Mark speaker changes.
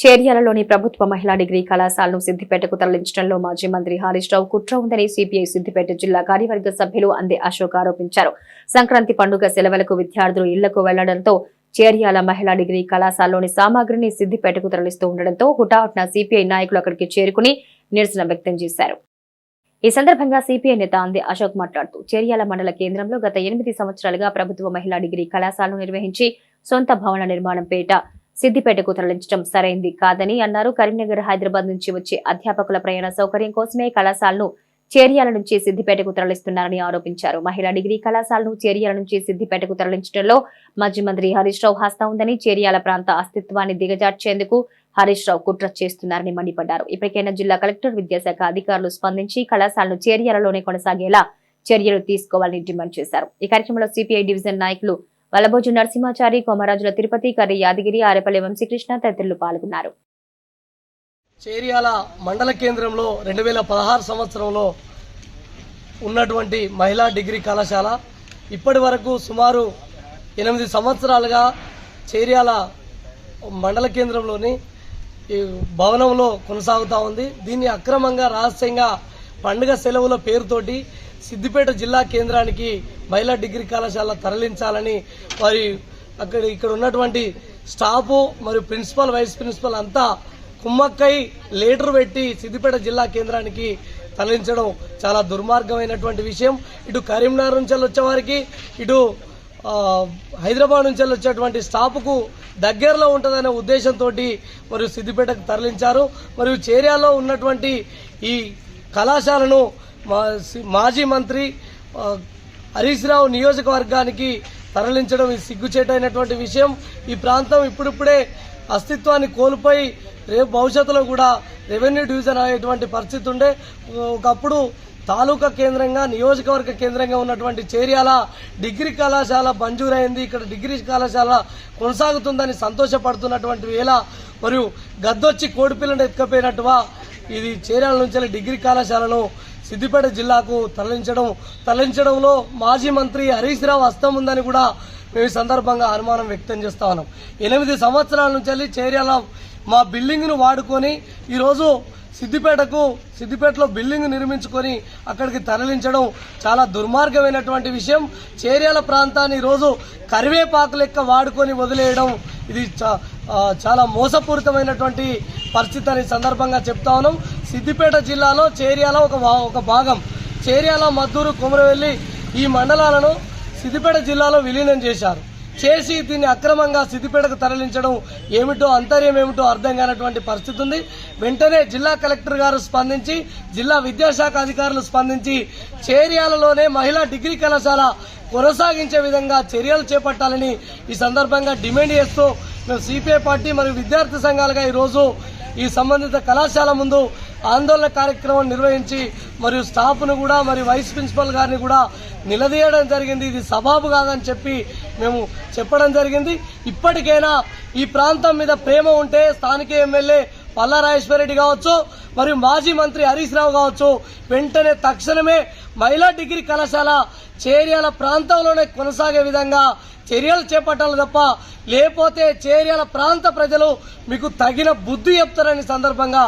Speaker 1: చేర్యాలలోని ప్రభుత్వ మహిళా డిగ్రీ కళాశాలను సిద్దిపేటకు తరలించడంలో మాజీ మంత్రి హరీష్ రావు కుట్ర ఉందని సిపిఐ సిద్దిపేట జిల్లా కార్యవర్గ సభ్యులు అందే అశోక్ ఆరోపించారు. సంక్రాంతి పండుగ సెలవులకు విద్యార్థులు ఇళ్ళకు వెళ్ళడంతో చేర్యాల మహిళా డిగ్రీ కళాశాలలోని సామాగ్రిని సిద్దిపేటకు తరలిస్తూ ఉండడంతో హుటాహుటిన సిపిఐ నాయకులు అక్కడికి చేరుకుని నిరసన వ్యక్తం చేశారు. ఈ సందర్భంగా సిపిఐ నేత అందే అశోక్ మాట్లాడుతూ చేర్యాల మండల కేంద్రంలో గత ఎనిమిది సంవత్సరాలుగా ప్రభుత్వ మహిళా డిగ్రీ కళాశాలను నిర్వహించి సొంత భవన నిర్మాణం పేట సిద్దిపేటకు తరలించడం సరైంది కాదని అన్నారు. కరీంనగర్ హైదరాబాద్ నుంచి వచ్చే అధ్యాపకుల ప్రయాణ సౌకర్యం కోసమే కళాశాలను చేర్యాల నుంచి సిద్దిపేటకు తరలిస్తున్నారని ఆరోపించారు. మహిళా డిగ్రీ కళాశాలను చేర్యాల నుంచి సిద్దిపేటకు తరలించడంలో మాజీ మంత్రి హరీష్ రావు హస్తం ఉందని చేర్యాల ప్రాంత అస్తిత్వాన్ని దిగజార్చేందుకు హరీష్ రావు కుట్ర చేస్తున్నారని మండిపడ్డారు. ఇప్పటికైనా జిల్లా కలెక్టర్ విద్యాశాఖ అధికారులు స్పందించి కళాశాలను చేర్యాలలోనే కొనసాగేలా చర్యలు తీసుకోవాలని డిమాండ్ చేశారు. ఈ కార్యక్రమంలో సిపిఐ డివిజన్ నాయకులు వలభోజు నరసింహాచారి కోమరాజుల తిరుపతి కర్రి యాదగిరి ఆరేపల్లి వంశీకృష్ణ తదితరులు పాల్గొన్నారు.
Speaker 2: చేరియాల మండల కేంద్రంలో రెండు వేల పదహారు సంవత్సరంలో ఉన్నటువంటి మహిళా డిగ్రీ కళాశాల ఇప్పటి వరకు సుమారు ఎనిమిది సంవత్సరాలుగా చేరియాల మండల కేంద్రంలోని ఈ భవనంలో కొనసాగుతూ ఉంది. దీన్ని అక్రమంగా రహస్యంగా పండుగ సెలవుల పేరుతోటి సిద్దిపేట జిల్లా కేంద్రానికి మహిళా డిగ్రీ కళాశాల తరలించాలని మరి అక్కడ ఇక్కడ ఉన్నటువంటి స్టాఫ్ మరియు ప్రిన్సిపల్ వైస్ ప్రిన్సిపల్ అంతా కుమ్మక్కై లీటర్ పెట్టి సిద్దిపేట జిల్లా కేంద్రానికి తరలించడం చాలా దుర్మార్గమైనటువంటి విషయం. ఇటు కరీంనగర్ నుంచి వచ్చే వారికి ఇటు హైదరాబాద్ నుంచి వచ్చేటువంటి స్టాఫ్కు దగ్గరలో ఉంటుందనే ఉద్దేశంతో మరియు సిద్దిపేటకు తరలించారు. మరియు చేర్యాలో ఉన్నటువంటి ఈ కళాశాలను మాజీ మంత్రి హరీష్ రావు నియోజకవర్గానికి తరలించడం ఇది సిగ్గుచేటైనటువంటి విషయం. ఈ ప్రాంతం ఇప్పుడిప్పుడే అస్తిత్వాన్ని కోల్పోయి రేపు భవిష్యత్తులో కూడా రెవెన్యూ డివిజన్ అయ్యేటువంటి పరిస్థితి ఉండే. ఒకప్పుడు తాలూకా కేంద్రంగా నియోజకవర్గ కేంద్రంగా ఉన్నటువంటి చేర్యాల డిగ్రీ కళాశాల మంజూరైంది. ఇక్కడ డిగ్రీ కళాశాల కొనసాగుతుందని సంతోషపడుతున్నటువంటి వేళ మరియు గద్దొచ్చి కోడిపిల్లను ఎత్తుకపోయినట్టుగా ఇది చీరాల నుంచి డిగ్రీ కళాశాలను సిద్దిపేట జిల్లాకు తరలించడం తరలించడంలో మాజీ మంత్రి హరీష్ రావు హస్తం ఉందని కూడా మేము ఈ సందర్భంగా అనుమానం వ్యక్తం చేస్తా ఉన్నాం. ఎనిమిది సంవత్సరాల నుంచి చీరాల చేర్యాల మా బిల్డింగ్ను వాడుకొని ఈరోజు సిద్దిపేటకు సిద్దిపేటలో బిల్డింగ్ నిర్మించుకొని అక్కడికి తరలించడం చాలా దుర్మార్గమైనటువంటి విషయం. చేర్యాల ప్రాంతాన్ని ఈరోజు కరివేపాకు లెక్క వాడుకొని వదిలేయడం ఇది చా- చాలా మోసపూరితమైనటువంటి పరిస్థితి అని సందర్భంగా చెప్తా ఉన్నాం. సిద్దిపేట జిల్లాలో చేర్యాల ఒక భా- ఒక భాగం. చేర్యాల మద్దూరు కుమరవెల్లి ఈ మండలాలను సిద్దిపేట జిల్లాలో విలీనం చేశారు. చేసి దీన్ని అక్రమంగా సిద్దిపేటకు తరలించడం ఏమిటో అంతర్యం ఏమిటో అర్థం కానటువంటి పరిస్థితి ఉంది. వెంటనే జిల్లా కలెక్టర్ గారు స్పందించి జిల్లా విద్యాశాఖ అధికారులు స్పందించి చేర్యాలలోనే మహిళా డిగ్రీ కళాశాల కొనసాగించే విధంగా చర్యలు చేపట్టాలని ఈ సందర్భంగా డిమాండ్ చేస్తూ మేము సిపిఐ పార్టీ మరియు విద్యార్థి సంఘాలుగా ఈరోజు ఈ సంబంధిత కళాశాల ముందు ఆందోళన కార్యక్రమం నిర్వహించి మరియు స్టాఫ్ను కూడా మరియు వైస్ ప్రిన్సిపల్ గారిని కూడా నిలదీయడం జరిగింది. ఇది సబాబు కాదని చెప్పి మేము చెప్పడం జరిగింది. ఇప్పటికైనా ఈ ప్రాంతం మీద ప్రేమ ఉంటే స్థానిక ఎమ్మెల్యే పల్లా రెడ్డి కావచ్చు మరియు మాజీ మంత్రి హరీష్ రావు కావచ్చు వెంటనే తక్షణమే మహిళా డిగ్రీ కళాశాల చేర్యాల ప్రాంతంలోనే కొనసాగే విధంగా చర్యలు చేపట్టాలి తప్ప లేకపోతే చేర్యాల ప్రాంత ప్రజలు మీకు తగిన బుద్ధి చెప్తారని సందర్భంగా